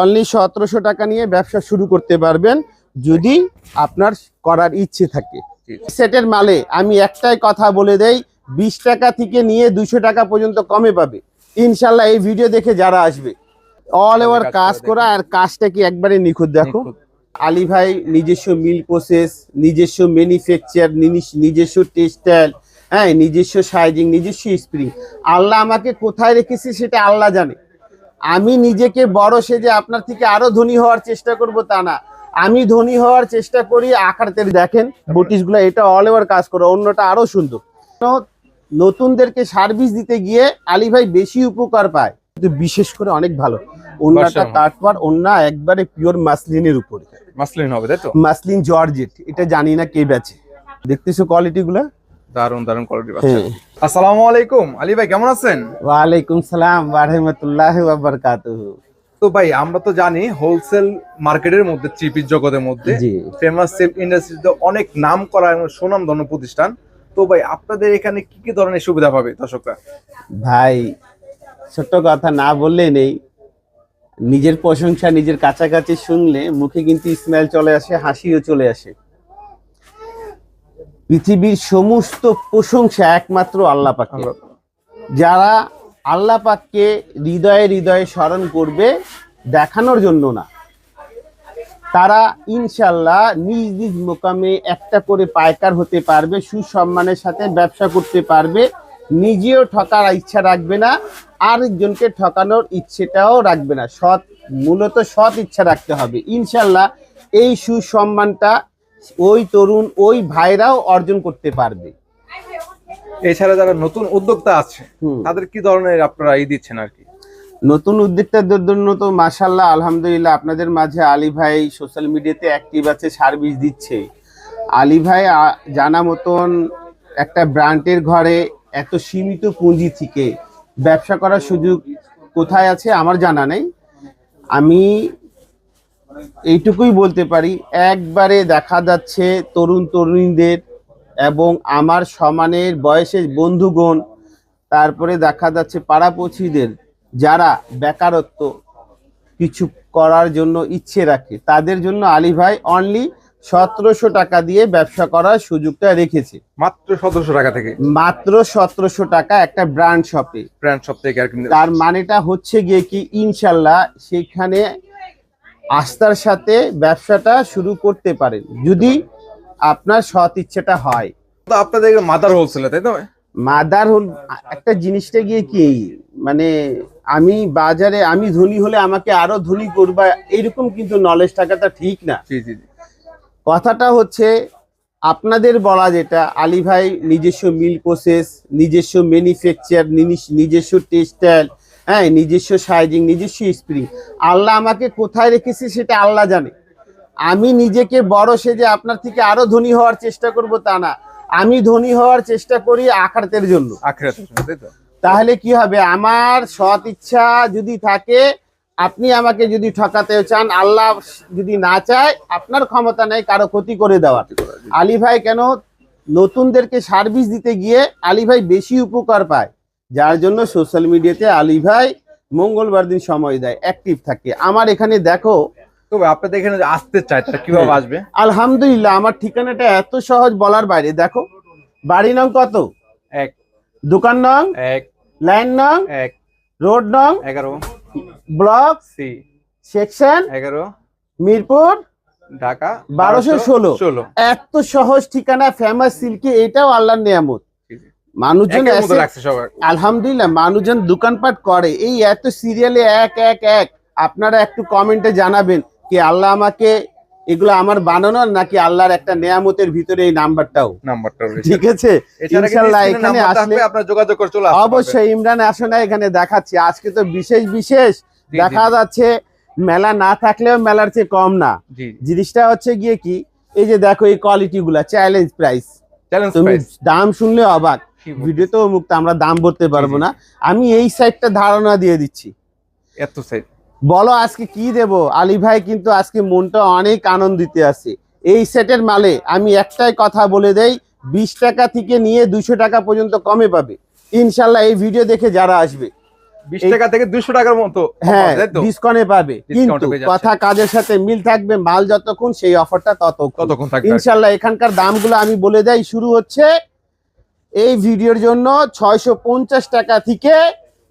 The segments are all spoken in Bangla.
অনলি সতেরোশো টাকা নিয়ে ব্যবসা শুরু করতে পারবেন যদি আপনার করার ইচ্ছে থাকে। সেটের মালে আমি একটাই কথা বলে দেই বিশ টাকা থেকে নিয়ে দুশো টাকা পর্যন্ত কমে পাবে। ইনশাল্লাহ এই ভিডিও দেখে যারা আসবে অল ওভার কাজ করা আর কাজটা কি একবারে নিখুঁত দেখো। আলী ভাই নিজস্ব মিল প্রসেস নিজস্ব ম্যানুফ্যাকচার নিজস্ব টেক্সটাইল হ্যাঁ নিজস্ব সাইজিং নিজস্ব স্প্রিং আল্লাহ আমাকে কোথায় রেখেছে সেটা আল্লাহ জানে। আমি নিজেকে বড় সেজে আপনার থেকে আরও ধনী হওয়ার চেষ্টা করব তা না। আমি ধনী হওয়ার চেষ্টা করি আকারতে দেখেন বুটিসগুলো এটা অল ওভার কাজ করে অন্যটা আরও সুন্দর। নতুনদেরকে সার্ভিস দিতে গিয়ে আলী ভাই বেশি উপকার পায় কিন্তু বিশেষ করে অনেক ভালো। অন্যটা অসাধারণ। কাটবার অন্য একবারে পিওর মাসলিনের উপরে। মাসলিন হবে তাই তো? মাসলিন জর্জেট এটা জানি না কে বেচে। দেখতেছো কোয়ালিটি গুলা দারুণ দারুণ কোয়ালিটি হ্যাঁ আসসালামু আলাইকুম। আলী ভাই কেমন আছেন? ওয়ালাইকুম সালাম ওয়ারহমতুল্লাহ বাবরকাতুহু তো ভাই আমরা তো জানি হোলসেল মার্কেটের মধ্যে চিপির জগতের মধ্যে ফেমাস সেল ইন্ডাস্ট্রিতে অনেক নাম করা এবং সুনাম ধন্য প্রতিষ্ঠান। তো ভাই আপনাদের এখানে কি কি ধরনের সুবিধা পাবে দর্শকরা? ভাই ছোট্ট কথা না বললে নেই। নিজের প্রশংসা নিজের কাছাকাছি শুনলে মুখে কিন্তু স্মেল চলে আসে হাসিও চলে আসে। পৃথিবীর সমস্ত প্রশংসা একমাত্র আল্লাহ পাকে। যারা আল্লাহ পাককে হৃদয়ে হৃদয়ে স্মরণ করবে দেখানোর জন্য না। তারা ইনশাল্লাহ নিজ নিজ মোকামে একটা করে পাইকার হতে পারবে সুসম্মানের সাথে ব্যবসা করতে পারবে নিজেও ঠকার ইচ্ছা রাখবে না আরেকজনকে ঠকানোর ইচ্ছেটাও রাখবে না। সৎ মূলত সৎ ইচ্ছা রাখতে হবে। ইনশাল্লাহ এই সুসম্মানটা ওই তরুণ ওই ভাইরাও অর্জন করতে পারবে। এছাড়া যারা নতুন উদ্যোক্তা আছে। তাদের কি ধরনের আপনারা ই দিচ্ছেন আর কি? নতুন উদ্যোক্তাদের জন্য তো মাসাল্লাহ আলহামদুলিল্লাহ আপনাদের মাঝে আলী ভাই সোশ্যাল মিডিয়াতে অ্যাক্টিভ আছে সার্ভিস দিচ্ছে। আলী ভাই জানা মতন একটা ব্র্যান্ডের ঘরে এত সীমিত পুঁজি থেকে ব্যবসা করার সুযোগ কোথায় আছে আমার জানা নেই। আমি এইটুকুই বলতে পারি একবারে দেখা যাচ্ছে তরুণ তরুণীদের এবং আমার সমানের বয়সের বন্ধুগণ তারপরে দেখা যাচ্ছে পাড়াপড়শিদের যারা বেকারত্ব কিছু করার জন্য ইচ্ছে রাখে। তাদের জন্য আলী ভাই অনলি সতেরোশো টাকা দিয়ে ব্যবসা করার সুযোগটা রেখেছে। মাত্র সতেরোশো টাকা থেকে? মাত্র সতেরোশো টাকা একটা ব্র্যান্ড শপে ব্র্যান্ড শপ থেকে আর তার মানেটা হচ্ছে গিয়ে কি ইনশাল্লাহ সেখানে আস্থার সাথে ব্যবসাটা শুরু করতে পারেন। যদি আপনার সৎ ইচ্ছেটা হয়। তো আপনাদের মাদার হোলসেল তাই তো? মাদার হল একটা জিনিসটা গিয়ে কি মানে আমি বাজারে আমি ধনী হলে আমাকে আরও ধনী করবা এরকম কিন্তু নলেজ থাকাটা ঠিক না। কথাটা হচ্ছে আপনাদের বলা যেটা আলী ভাই নিজস্ব মিল প্রসেস নিজস্ব ম্যানুফ্যাকচার নিজস্ব টেক্সটাইল হ্যাঁ নিজস্ব সাইজিং নিজস্ব স্প্রিং। আল্লাহ আমাকে কোথায় রেখেছে সেটা আল্লাহ জানে। আমি নিজেকে বড় সেজে আপনার থেকে আরও ধনী হওয়ার চেষ্টা করব তা না। আমি ধনী হওয়ার চেষ্টা করি আখারতের জন্য। তাহলে কি হবে? আমার সৎ ইচ্ছা যদি থাকে আপনি আমাকে যদি ঠকাতে চান আল্লাহ যদি না চায় আপনার ক্ষমতা নেই কারও ক্ষতি করে দেওয়ার। আলী ভাই কেন? নতুনদেরকে সার্ভিস দিতে গিয়ে আলী ভাই বেশি উপকার পায়। যার জন্য সোশ্যাল মিডিয়াতে আলী ভাই মঙ্গলবার দিন সময় দেয় অ্যাক্টিভ থাকে। আমার এখানে দেখো তো ভাই, আপনাদের এখানে আসতে চায় তারা কীভাবে। আসবে? আলহামদুলিল্লাহ আমার ঠিকানাটা এত সহজ বলার বাইরে। দেখো বাড়ি নং কত? এক। দোকান নং? এক। লাইন নং? এক। রোড নং? এগারো। ব্লক? সি। সেকশন? এগারো। মিরপুর? ঢাকা। বারোশো ষোলো। ষোলো। এত সহজ ঠিকানা ফেমাস সিল্কি এটাও আল্লাহর নিয়ামত। মানুষজন আলহামদুলিল্লাহ মানুষজন দোকানপাট করে। এই এত সিরিয়ালে এক এক এক। আপনারা একটু কমেন্টে জানাবেন কি আল্লাহ আমাকে এগুলো আমার বানানোর নাকি আল্লাহর একটা নেয়ামতের ভিতরে এই নাম্বারটাও? নাম্বারটা ঠিক আছে? এখানে আসলে আপনারা যোগাযোগ করে চলে অবশ্যই ইমরান আসো না এখানে দেখাচ্ছি। আজকে তো বিশেষ বিশেষ দেখা যাচ্ছে মেলা না থাকলেও মেলার চেয়ে কম না। জিনিসটা হচ্ছে গিয়ে কি? এই যে দেখো এই কোয়ালিটি গুলা চ্যালেঞ্জ প্রাইস তুমি প্রাইস দাম শুনলে অবাক। ভিডিওতে মুক্ত আমরা দাম বলতে পারব না। আমি এই সাইডটা ধারণা দিয়ে দিচ্ছি। এত সাইজ বলো আজকে কি দেব? আলী ভাই কিন্তু আজকে মনটা অনেক আনন্দিতে আছে। এই সেটের মালে আমি একটাই কথা বলে দেই বিশ টাকা থেকে নিয়ে দুশো টাকা পর্যন্ত কমে পাবে। ইনশাল্লাহ এই ভিডিও দেখে যারা আসবে বিশ টাকা থেকে দুশো টাকার মতো হ্যাঁ ডিসকাউন্টে পাবে। কিন্তু কথা কাজের সাথে মিল থাকবে মাল যতক্ষণ সেই অফারটা ততক্ষণ। ইনশাল্লাহ এখানকার দামগুলো আমি বলে দেই শুরু হচ্ছে এই ভিডিওর জন্য ছয়শো পঞ্চাশ টাকা থেকে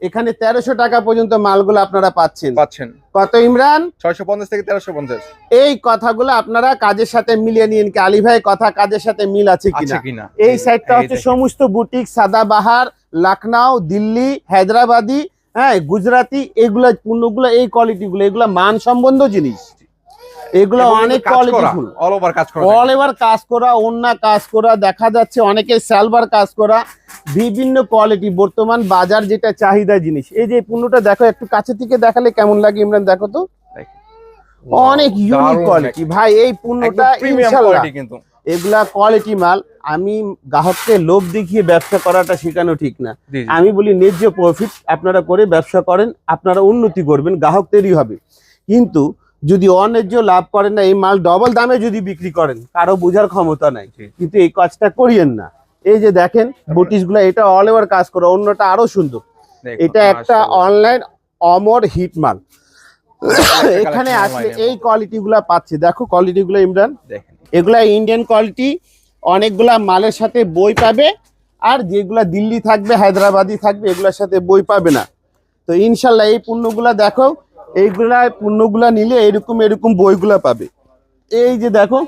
এখানে তেরোশো টাকা পর্যন্ত মালগুলো আপনারা পাচ্ছেন। পাচ্ছেন। কত ইমরান? ছয়শো পঞ্চাশ থেকে তেরোশো পঞ্চাশ। এই কথাগুলো আপনারা কাজের সাথে মিলিয়ে নিন কি আলী ভাই কথা কাজের সাথে মিল আছে কিনা? এই সাইডটা হচ্ছে সমস্ত বুটিক সাদাবাহার লখনউ দিল্লি হায়দ্রাবাদি হ্যাঁ গুজরাটি এগুলা পণ্যগুলো এই কোয়ালিটিগুলো এগুলো মান সম্বন্ধ জিনিস। এগুলো অনেক কোয়ালিটিফুল all over কাজ করা। অল এভার কাজ করা অন্য কাজ করা দেখা যাচ্ছে অনেকের সালবার কাজ করা বিভিন্ন কোয়ালিটি বর্তমান বাজার যেটা চাহিদা জিনিস। এই যে পণ্যটা দেখো একটু কাছে থেকে দেখালে কেমন লাগে ইমরান দেখো তো। অনেক ইউনিক কোয়ালিটি ভাই এই পণ্যটা কোয়ালিটি কিন্তু। এগুলা কোয়ালিটি মাল। আমি গ্রাহককে লোভ দেখিয়ে ব্যবসা করাটা শেখানো ঠিক না। আমি বলি ন্যায্য প্রফিট আপনারা করে ব্যবসা করেন আপনারা উন্নতি করবেন গ্রাহক তৈরি হবে। কিন্তু যদি অন্যায্য লাভ করেন না এই মাল ডবল দামে যদি বিক্রি করেন কারও বোঝার ক্ষমতা নাই। কিন্তু এই কাজটা করিয়েন না। এই যে দেখেন বুটিসগুলা এটা অল ওভার কাজ করা অন্যটা আরও সুন্দর। এটা একটা অনলাইন অমর হিট মাল। এখানে আসলে এই কোয়ালিটি গুলা পাচ্ছে। দেখো কোয়ালিটি গুলো ইমরান এগুলা ইন্ডিয়ান কোয়ালিটি অনেকগুলা মালের সাথে বই পাবে আর যেগুলা দিল্লি থাকবে হায়দ্রাবাদি থাকবে এগুলোর সাথে বই পাবে না। তো ইনশাল্লাহ এই পণ্যগুলা দেখো এইগুলা পণ্যগুলা নিলে এরকম এরকম বইগুলা পাবে। এই যে দেখো।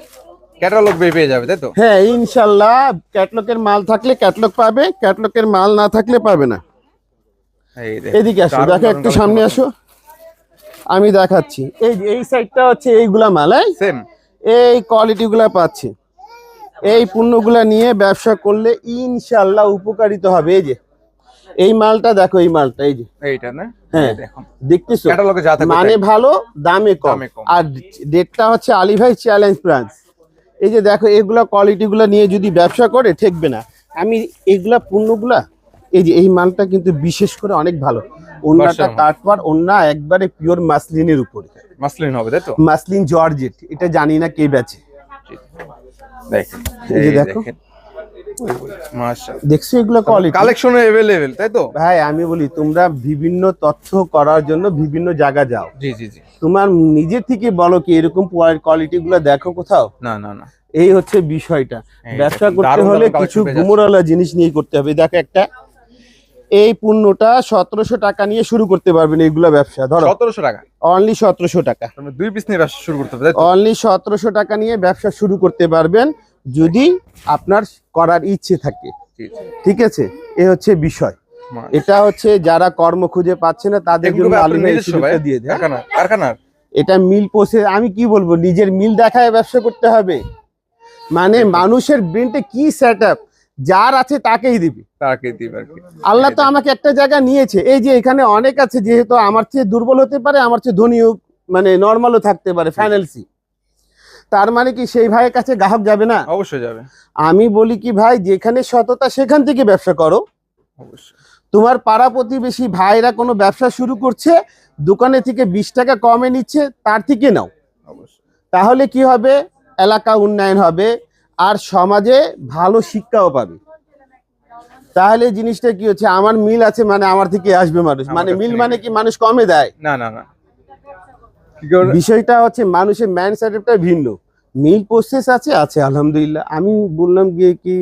ক্যাটালগ পেয়ে যাবে তাই তো? হ্যাঁ ইনশাল্লাহ ক্যাটলগের মাল থাকলে ক্যাটলগ পাবে ক্যাটলগের মাল না থাকলে পাবে না। এই এদিকে আসো দেখো একটু সামনে আসো। আমি দেখাচ্ছি। এই যে এই সাইডটা হচ্ছে এইগুলা মাল হ্যাঁ? সেম। এই কোয়ালিটি গুলা পাচ্ছে। এই পণ্যগুলা নিয়ে ব্যবসা করলে ইনশাল্লাহ উপকারিত হবে। এই যে এই মালটা দেখো এই মালটা এই যে। এইটা না? হ্যাঁ। দেখতেছো? ক্যাটালগে যা থাকবে মানে ভালো দামে কম। আর ডেটটা হচ্ছে আলী ভাই চ্যালেঞ্জ ব্রাঞ্চ এই যে দেখো এগুলা কোয়ালিটিগুলা নিয়ে যদি ব্যবসা করে ঠেকবে না। আমি এগুলা পণ্যগুলা এই যে এই মালটা কিন্তু বিশেষ করে অনেক ভালো। অন্যটা মাল। কাটবার অন্য একবারে পিওর মাসলিনের উপরে। মাসলিন হবে তাই তো? মাসলিন জর্জেট এটা জানি না কে বেচে। দেখেন। এই যে দেখো। দেখেন মাশাআল্লাহ দেখছো এগুলো কোয়ালিটি কালেকশন अवेलेबल তাই তো ভাই আমি বলি তোমরা বিভিন্ন তথ্য করার জন্য বিভিন্ন জায়গা যাও জি জি জি তোমার নিজে থেকে বলো কি এরকম কোয়ালিটি গুলো দেখো কোথাও না না না এই হচ্ছে বিষয়টা এই ব্যবসা দেখেন, করতে দারুণ হলে দারুণ কিছু collection পেয়ে যাচ্ছে। গুমরালা জিনিস নিয়ে করতে হবে দেখো একটা এই পণ্যটা সতেরোশো টাকা নিয়ে শুরু করতে পারবেন এইগুলা ব্যবসা ধরো সতেরোশো টাকা অনলি সতেরোশো টাকা তুমি দুই পিস নিয়ে ব্যবসা শুরু করতে হবে তাই তো অনলি সতেরোশো টাকা নিয়ে ব্যবসা শুরু করতে পারবেন যদি আপনার করার ইচ্ছে থাকে। ঠিক আছে? এ হচ্ছে বিষয়। এটা হচ্ছে যারা কর্ম খুঁজে পাচ্ছে না তাদের জন্য দিয়ে দেয় এটা মিল পোষে আমি কি বলব নিজের মিল দেখায় ব্যবসা করতে হবে। মানে মানুষের ব্রেনটে কি সেট যার আছে তাকেই দিবি। তাকে দিবে আল্লাহ তো আমাকে একটা জায়গা নিয়েছে। এই যে এখানে অনেক আছে যেহেতু আমার চেয়ে দুর্বল হতে পারে আমার চেয়ে ধনীও মানে নর্মালও থাকতে পারে ফাইনালসি তার মানে কি সেই ভাইয়ের কাছে গ্রাহক যাবে না? অবশ্যই যাবে। আমি বলি কি ভাই যেখানে সততা সেখান থেকে ব্যবসা করো। অবশ্যই। তোমার পাড়া প্রতিবেশী ভাইরা কোনো ব্যবসা শুরু করছে দোকানে থেকে বিশ টাকা কমে নিচ্ছে তার থেকে নাও। তাহলে কি হবে? এলাকা উন্নয়ন হবে আর সমাজে ভালো শিক্ষাও পাবে। তাহলে জিনিসটা কি হচ্ছে আমার মিল আছে মানে আমার থেকে আসবে মানুষ। মানে মিল মানে কি মানুষ কমে দেয়? না না না। বিষয়টা হচ্ছে মানুষের ম্যান সেটআপটা ভিন্ন মিল প্রসেস আছে আছে আলহামদুলিল্লাহ আমি বললাম গিয়ে কি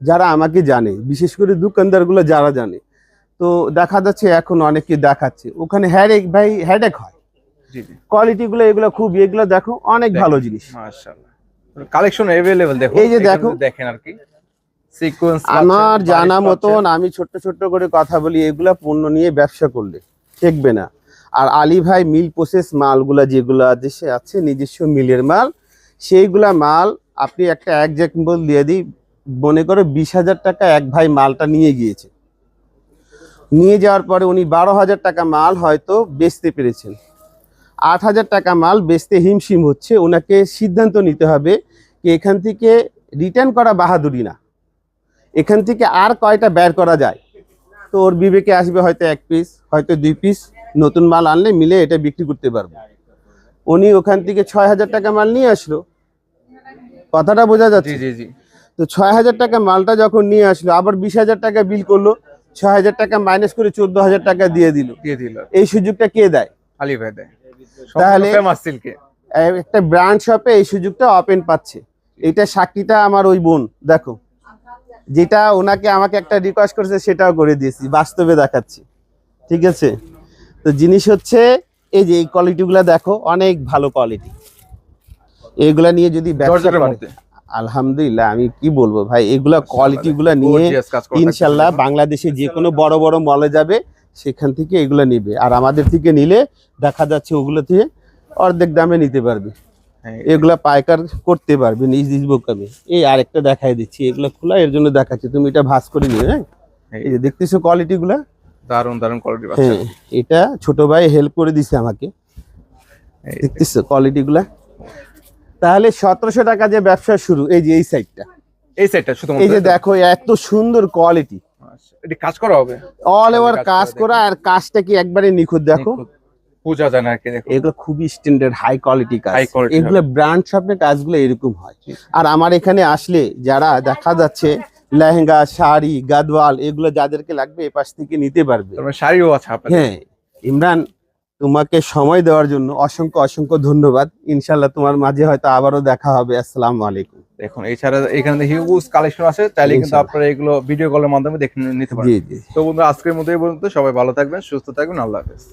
যারা আমাকে জানে বিশেষ করে দোকানদারগুলো যারা জানে তো দেখা যাচ্ছে এখন অনেকে দেখাচ্ছে ওখানে হ্যাডেক ভাই হ্যাডেক হয় জি জি কোয়ালিটি গুলো এগুলো খুব এগুলো দেখো অনেক ভালো জিনিস মাশাআল্লাহ কালেকশন अवेलेबल দেখো এই যে এখানে দেখো। দেখেন আর কি সিকোয়েন্স আমার জানা মতন আমি ছোট্ট ছোট্ট করে কথা বলি এগুলা পণ্য নিয়ে ব্যবসা করলে ঠেকবে না আর আলী ভাই মিল প্রসেস মালগুলা যেগুলো দেশে আছে, নিজস্ব মিলের মাল, সেইগুলা মাল আপনি একটা এক্সাম্পল দিয়ে দিই, মনে করো বিশ হাজার টাকা এক ভাই মালটা নিয়ে গিয়েছে। নিয়ে যাওয়ার পরে উনি বারো হাজার টাকা মাল হয়তো বেচতে পেরেছেন। আট হাজার টাকা মাল বেচতে হিমশিম হচ্ছে ওনাকে সিদ্ধান্ত নিতে হবে কি এখান থেকে রিটার্ন করা বাহাদুরি না। এখান থেকে আর কয়টা বের করা যায়? তো ওর বিবেকে আসবে হয়তো এক পিস হয়তো দুই পিস নতুন মাল আনলে মিলে এটা বিক্রি করতে পারব। উনি ওখান থেকে ছয় হাজার টাকা মাল নিয়ে আসলো। কথাটা বোঝা যাচ্ছে। জি জি তো ছয় হাজার টাকা মালটা যখন নিয়ে আসলো আবার বিশ হাজার টাকা বিল করল ছয় হাজার টাকা মাইনাস করে চোদ্দ হাজার টাকা দিয়ে দিল। দিয়ে দিল। এই সুযোগটা কে দেয়? আলী ভাই দেয়। তাহলে- একটা ব্র্যান্ড শপে এই সুযোগটা ওপেন পাচ্ছে। এটা সাক্ষীটা আমার ওই বোন দেখো। যেটা ওনাকে আমাকে একটা রিকোয়েস্ট করেছে সেটাও করে দিয়েছি। বাস্তবে দেখাচ্ছি। ঠিক আছে? তো জিনিস হচ্ছে এই যে এই কোয়ালিটিগুলো দেখো অনেক ভালো কোয়ালিটি এগুলা নিয়ে যদি ব্যবসা করে আলহামদুলিল্লাহ আমি কি বলব ভাই? এগুলা কোয়ালিটি গুলা নিয়ে ইনশাল্লাহ বাংলাদেশে যে কোনো বড় বড় মলে যাবে সেখান থেকে এগুলো নিবে। আর আমাদের থেকে নিলে দেখা যাচ্ছে ওগুলো থেকে অর্ধেক দামে নিতে পারবে। হ্যাঁ, এগুলা পাইকার করতে পারবে নিজ নিজ বোকামে। এই আরেকটা দেখাই দিচ্ছি এগুলো খোলা এর জন্য দেখাচ্ছি। তুমি এটা ভাঁজ করে নিও হ্যাঁ? এই যে দেখতেছো কোয়ালিটি গুলা? দারুণ দারুণ কোয়ালিটি হ্যাঁ এটা ছোট ভাই হেল্প করে দিছে আমাকে। দেখতেছো কোয়ালিটি গুলা? তাহলে সতেরোশো টাকা যে ব্যবসা শুরু এই যে এই সাইডটা এই সাইডটা শুধু এই যে দেখো এত সুন্দর কোয়ালিটি এটি কাজ করা হবে? অল ওভার কাজ করা আর কাজটা কি একবারে নিখুঁত দেখো? পূজা যায় না আর কি দেখো। এগুলো খুবই স্ট্যান্ডার্ড হাই কোয়ালিটি কাজ। এগুলো ব্র্যান্ড শপের কাজগুলো এরকম হয়। আর আমার এখানে আসলে যারা দেখা যাচ্ছে লেহেঙ্গা শাড়ি গাদওয়াল এগুলো যাদেরকে লাগবে এ পাশ থেকে নিতে পারবে। শাড়িও আছে হ্যাঁ ইমরান তোমাকে সময় দেওয়ার জন্য অসংখ্য অসংখ্য ধন্যবাদ। ইনশাল্লাহ তোমার মাঝে হয়তো আবারও দেখা হবে। আসসালামু আলাইকুম। দেখুন এছাড়া এখানে হিউজ কালেকশন আছে চাইলে কিন্তু আপনারা এগুলো ভিডিও কলের মাধ্যমে দেখে নিতে জি পারেন তো বন্ধুরা আজকের মধ্যে এই পর্যন্ত। সবাই ভালো থাকবেন সুস্থ থাকবেন। আল্লাহ হাফেজ।